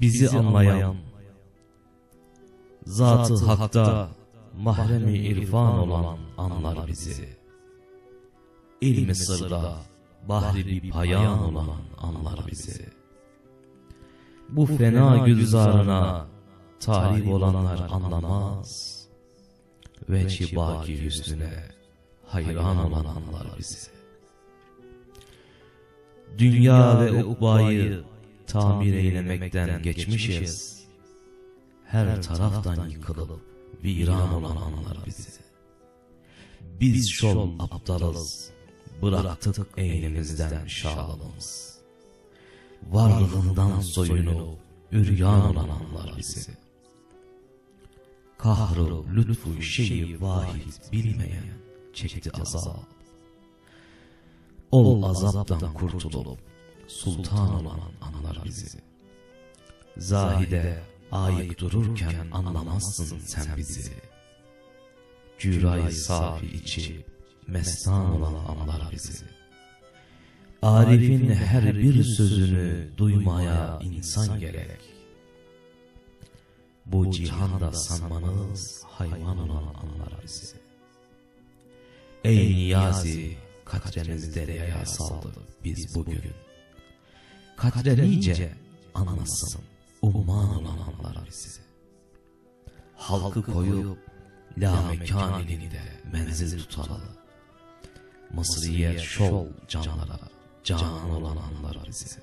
bizi anlayan, zatı hakta mahremi irfan olan anlar bizi. İlmi sırda bahri bir payan olan anlar bizi. Bu fena gülzarına talip olanlar anlamaz. Veçi baki hüsnüne hayran olan anlar bizi. Dünya ve ukbayı tamir eylemekten geçmişiz. Her taraftan yıkılıp viran olan anlar bizi. Biz şol aptalız, bıraktık eynimizden şalımız. Varlığından soyunu üryan olan anlar bizi. Kahru lütfu şeyi vahid bilmeyen çekti azap. Ol azaptan kurtulup sultan olan anlar bizi. Zahide ayık dururken anlamazsın sen bizi. Cürayı safi içip mestan olan anlar bizi. Arif'in her bir sözünü duymaya insan gerek. Bu cihanda sanmanız hayvan olan anlar bizi. Ey Niyazi, katremiz deryaya saldı biz bugün. Katre nice anlasın, umman olan anlar bizi. Halkı koyup, la mekan ilinde menzil tutalı. Mısriye şol canlara, canan olan anlar bizi.